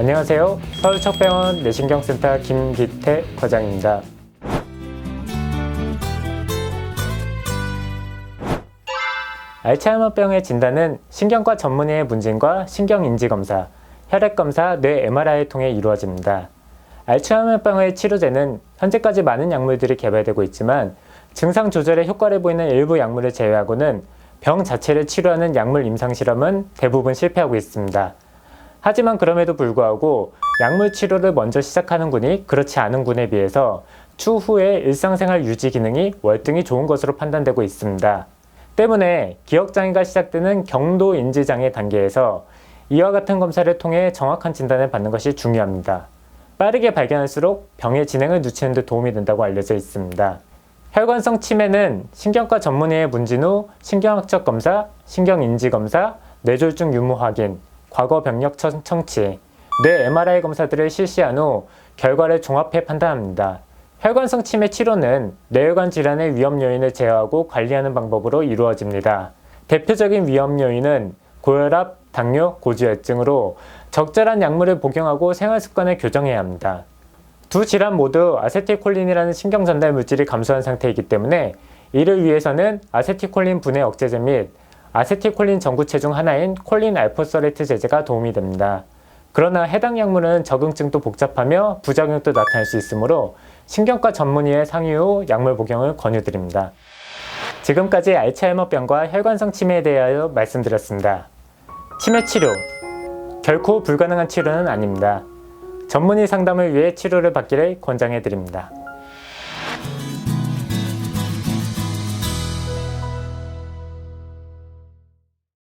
안녕하세요. 서울척병원 내신경센터 김기태 과장입니다. 알츠하이머병의 진단은 신경과 전문의의 문진과 신경인지 검사, 혈액 검사, 뇌 MRI를 통해 이루어집니다. 알츠하이머병의 치료제는 현재까지 많은 약물들이 개발되고 있지만 증상 조절에 효과를 보이는 일부 약물을 제외하고는 병 자체를 치료하는 약물 임상 실험은 대부분 실패하고 있습니다. 하지만 그럼에도 불구하고 약물 치료를 먼저 시작하는 군이 그렇지 않은 군에 비해서 추후에 일상생활 유지 기능이 월등히 좋은 것으로 판단되고 있습니다. 때문에 기억장애가 시작되는 경도 인지장애 단계에서 이와 같은 검사를 통해 정확한 진단을 받는 것이 중요합니다. 빠르게 발견할수록 병의 진행을 늦추는 데 도움이 된다고 알려져 있습니다. 혈관성 치매는 신경과 전문의의 문진 후 신경학적 검사, 신경인지 검사, 뇌졸중 유무 확인, 과거 병력 청- 청취, 뇌 MRI 검사들을 실시한 후 결과를 종합해 판단합니다. 혈관성 치매 치료는 뇌혈관 질환의 위험 요인을 제어하고 관리하는 방법으로 이루어집니다. 대표적인 위험 요인은 고혈압, 당뇨, 고지혈증으로 적절한 약물을 복용하고 생활 습관을 교정해야 합니다. 두 질환 모두 아세틸콜린이라는 신경 전달 물질이 감소한 상태이기 때문에 이를 위해서는 아세틸콜린 분해 억제제 및 아세틸콜린 전구체 중 하나인 콜린 알포서레트 제제가 도움이 됩니다. 그러나 해당 약물은 적응증도 복잡하며 부작용도 나타날 수 있으므로 신경과 전문의의 상의 후 약물 복용을 권유드립니다. 지금까지 알츠하이머병과 혈관성 치매에 대하여 말씀드렸습니다. 치매 치료 결코 불가능한 치료는 아닙니다. 전문의 상담을 위해 치료를 받기를 권장해 드립니다.